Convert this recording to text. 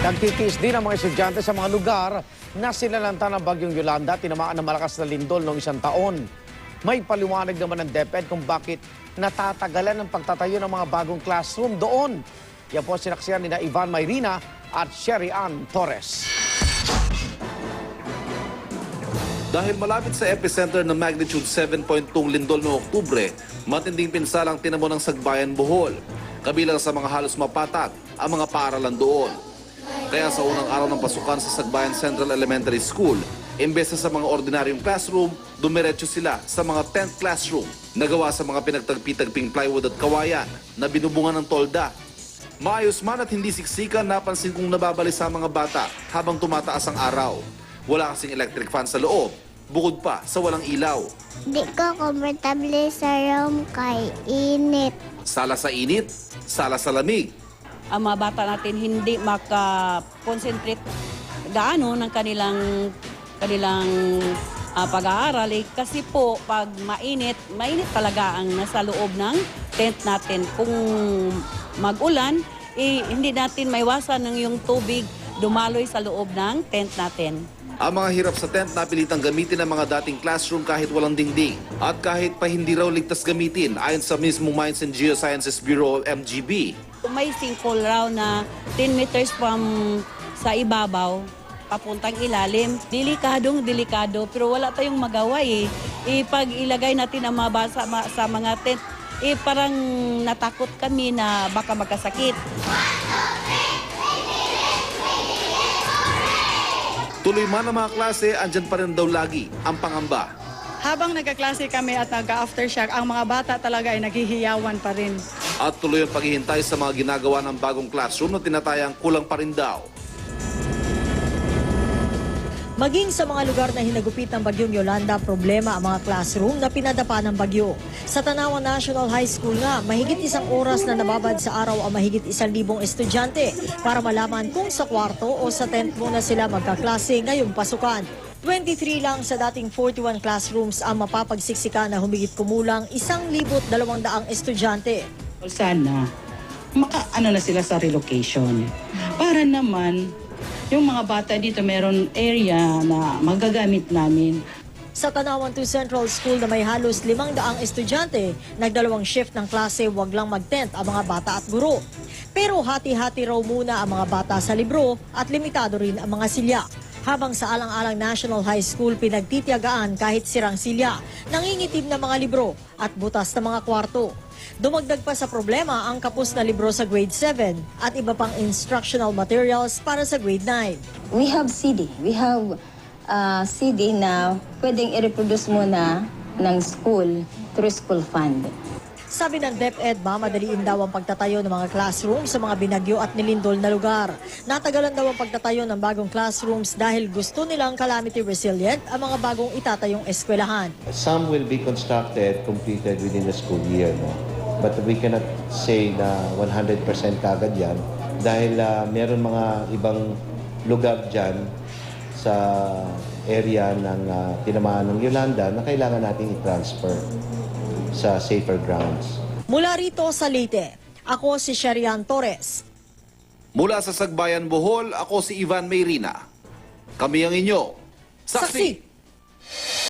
Nagtitiis din ang mga estudyante sa mga lugar na sinalanta ng bagyong Yolanda tinamaan ng malakas na lindol noong isang taon. May paliwanag naman ng DepEd kung bakit natatagalan ng pagtatayo ng mga bagong classroom doon. Yan po ang sinaksiyan ni na Ivan Mayrina at Sherry Ann Torres. Dahil malapit sa epicenter ng magnitude 7.2 lindol noong Oktubre, matinding pinsalang tinamo ng Sagbayan Bohol. Kabilang sa mga halos mapatak ang mga paaralan doon. Kaya sa unang araw ng pasukan sa Sagbayan Central Elementary School, imbes sa mga ordinaryong classroom, dumiretso sila sa mga tent classroom na gawa sa mga pinagtagpi-tagping plywood at kawayan na binubungan ng tolda. Maayos man at hindi siksikan, napansin kong nababali sa mga bata habang tumataas ang araw. Wala kasing electric fan sa loob, bukod pa sa walang ilaw. Di ko komportable sa room kay init. Sala sa init, sala sa lamig. Ang mga bata natin hindi maka-concentrate gaano ng kanilang kanilang ah, pag-aaral eh, kasi po pag mainit, mainit talaga ang nasa loob ng tent natin. Kung mag-ulan, eh, hindi natin maiwasan ng yung tubig dumaloy sa loob ng tent natin. Ang mga hirap sa tent napilitang gamitin ng mga dating classroom kahit walang dingding. At kahit pa hindi raw ligtas gamitin ayon sa mismong Mines and Geosciences Bureau o MGB. May sinkhole raw na 10 meters from sa ibabaw papuntang ilalim. Delikadong delikado pero wala tayong magawa eh. eh pag ilagay natin ang mga basa ma- sa mga tent, eh parang natakot kami na baka magkasakit. Tuloy man ang mga klase, andyan pa rin daw lagi ang pangamba. Habang nagkaklase kami at nagka-aftershock, ang mga bata talaga ay naghihiyawan pa rin. At tuloy ang paghihintay sa mga ginagawa ng bagong classroom na tinatayang kulang pa rin daw. Maging sa mga lugar na hinagupit ng bagyong Yolanda, problema ang mga classroom na pinadapa ng bagyo. Sa Tanawan National High School nga, mahigit isang oras na nababad sa araw ang mahigit isang libong estudyante para malaman kung sa kwarto o sa tent muna sila magkaklase ngayong pasukan. 23 lang sa dating 41 classrooms ang mapapagsiksikan na humigit kumulang isang libot dalawang daang estudyante. sana maka ano na sila sa relocation. Para naman yung mga bata dito meron area na magagamit namin. Sa Tanawan 2 Central School na may halos limang daang estudyante, nagdalawang shift ng klase wag lang mag-tent ang mga bata at guro. Pero hati-hati raw muna ang mga bata sa libro at limitado rin ang mga silya. Habang sa Alang-Alang National High School pinagtitiyagaan kahit sirang silya, nangingitim na mga libro at butas na mga kwarto. Dumagdag pa sa problema ang kapos na libro sa grade 7 at iba pang instructional materials para sa grade 9. we have CD. We have uh, CD na pwedeng i-reproduce mo na ng school through school fund. Sabi ng DepEd, mamadaliin daw ang pagtatayo ng mga classroom sa mga binagyo at nilindol na lugar. Natagalan daw ang pagtatayo ng bagong classrooms dahil gusto nilang calamity resilient ang mga bagong itatayong eskwelahan. Some will be constructed, completed within the school year. No? But we cannot say na 100% kagad yan dahil ah, meron mga ibang lugar dyan sa area ng ah, tinamaan ng Yolanda na kailangan nating i-transfer sa safer grounds. Mula rito sa Leyte, ako si Sherian Torres. Mula sa Sagbayan Bohol, ako si Ivan Mayrina. Kami ang inyo. Saksi! Saksi!